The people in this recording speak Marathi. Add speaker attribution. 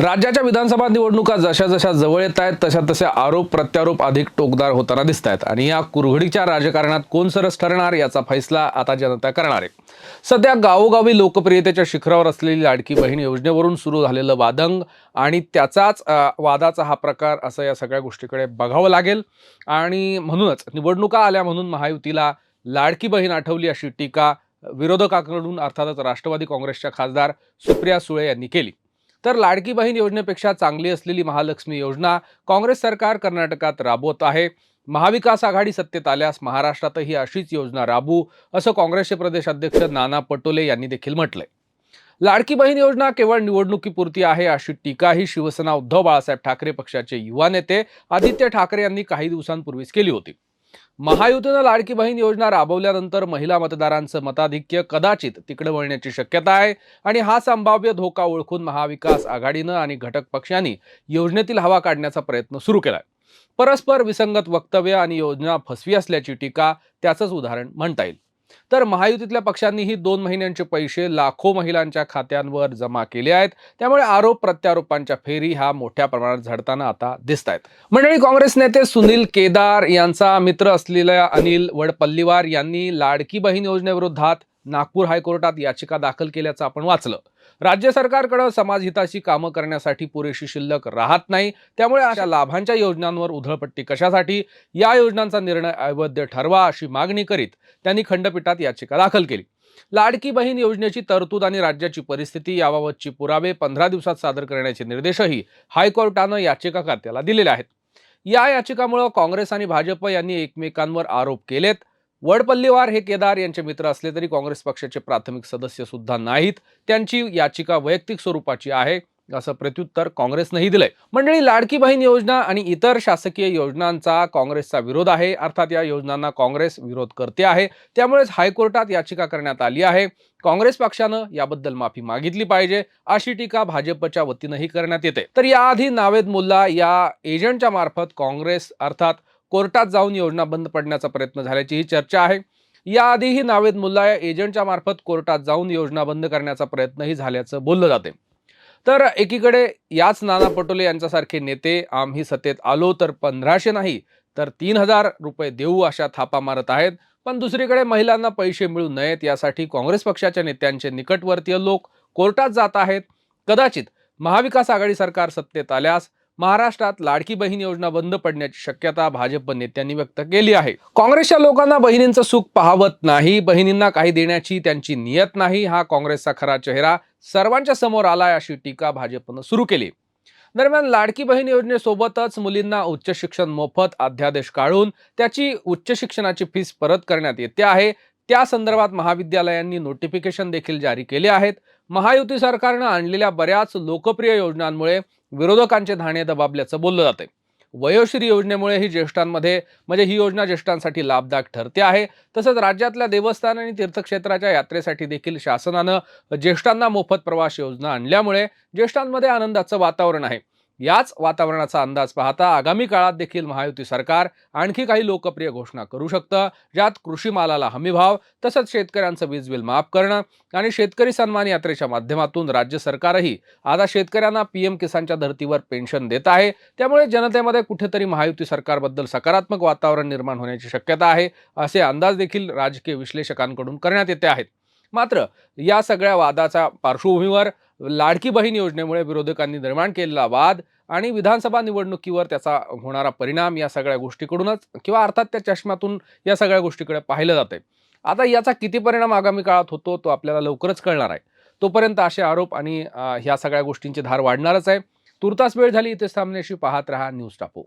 Speaker 1: राज्याच्या विधानसभा निवडणुका जशा जशा जवळ येत आहेत तशा तशा आरोप प्रत्यारोप अधिक टोकदार होताना दिसत आहेत. आणि या कुरघडीच्या राजकारणात कोण सरस ठरणार याचा फैसला आता जनता करणार आहे. सध्या गावोगावी लोकप्रियतेच्या शिखरावर असलेली लाडकी बहीण योजनेवरून सुरू झालेलं वादंग आणि त्याचाच वादाचा हा प्रकार असं या सगळ्या गोष्टीकडे बघावं लागेल. आणि म्हणूनच निवडणुका आल्या म्हणून महायुतीला लाडकी बहीण आठवली अशी टीका विरोधकांकडून अर्थातच राष्ट्रवादी काँग्रेसच्या खासदार सुप्रिया सुळे यांनी केली. तर लाडकी बहीण योजनेपेक्षा चांगली असलेली महालक्ष्मी योजना काँग्रेस सरकार कर्नाटकात राबवत आहे. महाविकास आघाडी सत्तेत आल्यास महाराष्ट्रातही अशीच योजना राबू असं काँग्रेसचे प्रदेश अध्यक्ष नाना पटोले यांनी देखील म्हटलंय. लाडकी बहीण योजना केवळ निवडणुकीपुरती आहे अशी टीकाही शिवसेना उद्धव बाळासाहेब ठाकरे पक्षाचे युवा नेते आदित्य ठाकरे यांनी काही दिवसांपूर्वीच केली होती. महायुतीनं लाडकी बहीण योजना राबवल्यानंतर महिला मतदारांचं मताधिक्य कदाचित तिकडे वळण्याची शक्यता आहे आणि हा संभाव्य धोका ओळखून महाविकास आघाडीनं आणि घटक पक्षांनी योजनेतील हवा काढण्याचा प्रयत्न सुरू केलाय. परस्पर विसंगत वक्तव्य आणि योजना फसवी असल्याची टीका त्याचंच उदाहरण म्हणता येईल. तर महायुतीतल्या पक्षांनीही दोन महिन्यांचे पैसे लाखो महिलांच्या खात्यांवर जमा केले आहेत. त्यामुळे आरोप प्रत्यारोपांच्या फेरी ह्या मोठ्या प्रमाणात झडताना आता दिसत आहेत मंडळी काँग्रेस नेते सुनील केदार यांचा मित्र असलेल्या अनिल वडपल्लीवार यांनी लाडकी बहीण योजनेविरोधात नागपूर हायकोर्टात याचिका दाखल केल्याचं आपण वाचलं. राज्य सरकारकडं समाजहिताची कामं करण्यासाठी पुरेशी शिल्लक राहत नाही. त्यामुळे अशा लाभांच्या योजनांवर उधळपट्टी कशासाठी? या योजनांचा निर्णय अवैध ठरवा अशी मागणी करीत त्यांनी खंडपीठात याचिका दाखल केली. लाडकी बहीण योजनेची तरतूद आणि राज्याची परिस्थिती याबाबतची पुरावे पंधरा दिवसात सादर करण्याचे निर्देशही हायकोर्टानं याचिकाकर्त्याला दिलेले आहेत. या याचिकामुळे काँग्रेस आणि भाजप यांनी एकमेकांवर आरोप केलेत. वडपल्लीवार हे केदार यांचे मित्र असले तरी काँग्रेस पक्षाचे प्राथमिक सदस्य सुद्धा नाहीत. त्यांची याचिका वैयक्तिक स्वरूपाची आहे असं प्रत्युत्तर काँग्रेसनंही दिलंय. मंडळी लाडकी बहीण योजना आणि इतर शासकीय योजनांचा काँग्रेसचा विरोध आहे. अर्थात या योजनांना काँग्रेस विरोध करते आहे. त्यामुळेच हायकोर्टात याचिका करण्यात आली आहे. काँग्रेस पक्षानं याबद्दल माफी मागितली पाहिजे अशी टीका भाजपच्या वतीनंही करण्यात येते. तर याआधी नावेद मुल्ला या एजंटच्या मार्फत काँग्रेस अर्थात कोर्टात जाऊन योजना बंद पडण्याचा प्रयत्न झाल्याची ही चर्चा आहे. याआधीही नावेद मुल्ला या एजंटच्या मार्फत कोर्टात जाऊन योजना बंद करण्याचा प्रयत्नही झाल्याचं बोललं जाते. तर एकीकडे याच नाना पटोले यांच्यासारखे नेते आम्ही सत्तेत आलो तर पंधराशे नाही तर तीन हजार रुपये देऊ अशा थापा मारत आहेत. पण दुसरीकडे महिलांना पैसे मिळू नयेत यासाठी काँग्रेस पक्षाच्या नेत्यांचे निकटवर्तीय लोक कोर्टात जात आहेत. कदाचित महाविकास आघाडी सरकार सत्तेत आल्यास महाराष्ट्रात लाडकी बहीण योजना बंद पडण्याची शक्यता भाजप नेत्यांनी व्यक्त केली आहे. काँग्रेसच्या लोकांना बहिणींचं सुख पाहावत नाही बहिणींना काही देण्याची त्यांची नियत नाही हा काँग्रेसचा खरा चेहरा सर्वांच्या समोर आलाय अशी टीका भाजपनं सुरू केली. दरम्यान लाडकी बहीण योजनेसोबतच मुलींना उच्च शिक्षण मोफत अध्यादेश काढून त्याची उच्च शिक्षणाची फीस परत करण्यात येते आहे. त्या संदर्भात महाविद्यालयांनी नोटिफिकेशन देखील जारी केले आहेत. महायुती सरकारनं आणलेल्या बऱ्याच लोकप्रिय योजनांमुळे विरोधकांचे धाणे दबाबल्याचं बोललं जाते वयोश्री योजनेमुळे ही ज्येष्ठांमध्ये म्हणजे ही योजना ज्येष्ठांसाठी लाभदायक ठरते आहे. तसंच राज्यातल्या देवस्थान आणि तीर्थक्षेत्राच्या यात्रेसाठी देखील शासनानं ज्येष्ठांना मोफत प्रवास योजना आणल्यामुळे ज्येष्ठांमध्ये आनंदाचं वातावरण आहे. याच वातावरणाचा अंदाज पाहता आगामी काळात देखील महायुती सरकार आणखी काही लोकप्रिय घोषणा करू शकतं. ज्यात कृषी मालाला हमीभाव तसंच शेतकऱ्यांचं वीज बिल माफ करणं आणि शेतकरी सन्मान यात्रेच्या माध्यमातून राज्य सरकारही आता शेतकऱ्यांना पीएम किसानच्या धर्तीवर पेन्शन देत आहे. त्यामुळे जनतेमध्ये कुठेतरी महायुती सरकारबद्दल सकारात्मक वातावरण निर्माण होण्याची शक्यता आहे असे अंदाज देखील राजकीय विश्लेषकांकडून करण्यात येते आहेत. मात्र या सगळ्या वादाच्या पार्श्वभूमीवर लाडकी बहीण योजनेमुळे विरोधकांनी निर्माण केलेला वाद आणि विधानसभा निवडणुकीवर त्याचा होणारा परिणाम या सगळ्या गोष्टीकडूनच किंवा अर्थात त्या चष्म्यातून या सगळ्या गोष्टीकडे पाहिलं जाते आता याचा किती परिणाम आगामी काळात होतो तो आपल्याला लवकरच कळणार आहे. तोपर्यंत असे आरोप आणि ह्या सगळ्या गोष्टींची धार वाढणारच आहे. तुर्तास वेळ झाली इथेच थांबण्याशी पाहत रहा न्यूज टापू.